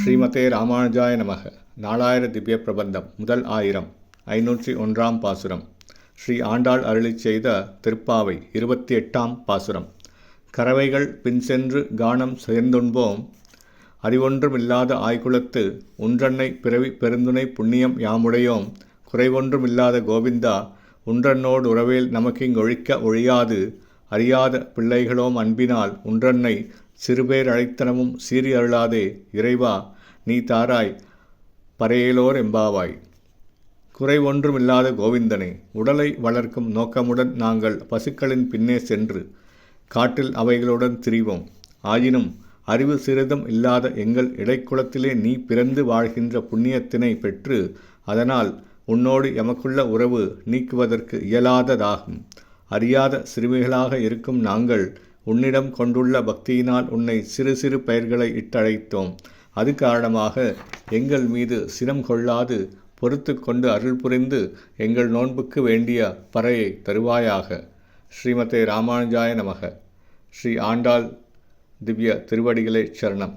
ஸ்ரீமதே ராமானுஜாய நமக. நாலாயிர திவ்ய பிரபந்தம் முதல் ஆயிரம் ஐநூற்றி ஒன்றாம் பாசுரம். ஸ்ரீ ஆண்டாள் அருளி செய்த திருப்பாவை இருபத்தி எட்டாம் பாசுரம். கறவைகள் பின் சென்று கானம் சேர்ந்துண்போம். அறிவொன்றுமில்லாத ஆய்குலத்து ஒன்றன்னை பிறவி பெருந்துணை புண்ணியம் யாமுடையோம். குறைவொன்றுமில்லாத கோவிந்தா உன்றன்னோடு உறவேல் நமக்கிங்கொழிக்க ஒழியாது. அறியாத பிள்ளைகளோம் அன்பினால் உன்றன்னை சிறுபேர் அழைத்தனமும் சீறி அருளாதே இறைவா நீ தாராய் பறையலோர் எம்பாவாய். குறை ஒன்றுமில்லாத கோவிந்தனே உடலை வளர்க்கும் நோக்கமுடன் நாங்கள் பசுக்களின் பின்னே சென்று காட்டில் அவைகளுடன் திரிவோம். ஆயினும் அறிவு சிறிதும் இல்லாத எங்கள் இடைக்குலத்திலே நீ பிறந்து வாழ்கின்ற புண்ணியத்தினை பெற்று அதனால் உன்னோடு எமக்குள்ள உறவு நீக்குவதற்கு இயலாததாகும். அறியாத சிறுமிகளாக இருக்கும் நாங்கள் உன்னிடம் கொண்டுள்ள பக்தியினால் உன்னை சிறு சிறு பெயர்களை இட்டழைத்தோம். அது காரணமாக எங்கள் மீது சினம் கொள்ளாது பொறுத்து கொண்டு அருள் புரிந்து எங்கள் நோன்புக்கு வேண்டிய பறையை தருவாயாக. ஸ்ரீமதே ராமானுஜாய நமக. ஸ்ரீ ஆண்டாள் திவ்ய திருவடிகளே சரணம்.